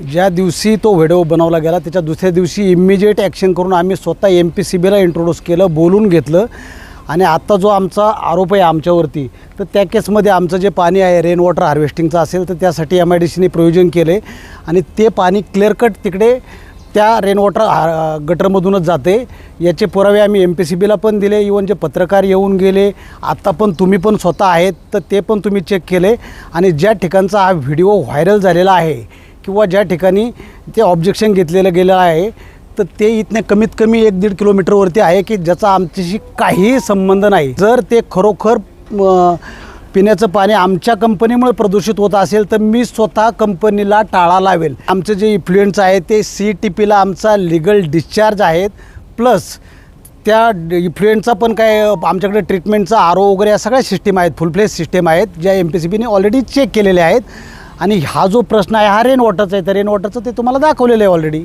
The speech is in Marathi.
ज्या दिवशी तो व्हिडिओ बनवला गेला त्याच्या दुसऱ्या दिवशी इमिजिएट ॲक्शन करून आम्ही स्वतः एम पी सी बीला इंट्रोड्यूस केलं बोलून घेतलं. आणि आत्ता जो आमचा आरोप आहे आमच्यावरती तर त्या केसमध्ये आमचं जे पाणी आहे रेन वॉटर हार्वेस्टिंगचं असेल तर त्यासाठी एम आय डी सीने प्रयोजन केले. आणि ते पाणी क्लिअर कट तिकडे त्या रेन वॉटर हा गटरमधूनच जाते. याचे पुरावे आम्ही एम पी सी बीला पण दिले. इवन जे पत्रकार येऊन गेले आत्ता पण तुम्ही पण स्वतः आहेत तर ते पण तुम्ही चेक केले. आणि ज्या ठिकाणचा हा व्हिडिओ व्हायरल झालेला आहे किंवा ज्या ठिकाणी ते ऑब्जेक्शन घेतलेलं गेलं आहे तर ते इथने कमीत कमी एक दीड किलोमीटरवरती आहे की ज्याचा आमच्याशी काहीही संबंध नाही. जर ते खरोखर पिण्याचं पाणी आमच्या कंपनीमुळे प्रदूषित होत असेल तर मी स्वतः कंपनीला टाळा लावेल. आमचं जे इन्फ्लुएन्स आहे ते सी टी पीला आमचा लिगल डिस्चार्ज आहेत प्लस त्या इन्फ्लुएन्सचा पण काय आमच्याकडे ट्रीटमेंटचा आरो वगैरे या सगळ्या सिस्टीम आहेत फुल फ्लेज सिस्टीम आहेत ज्या एम पी सी बीने ऑलरेडी चेक केलेल्या आहेत. आणि हा जो प्रश्न आहे हा रेन वॉटरचा आहे. तर रेन वॉटरचं ते तुम्हाला दाखवलेलं आहे ऑलरेडी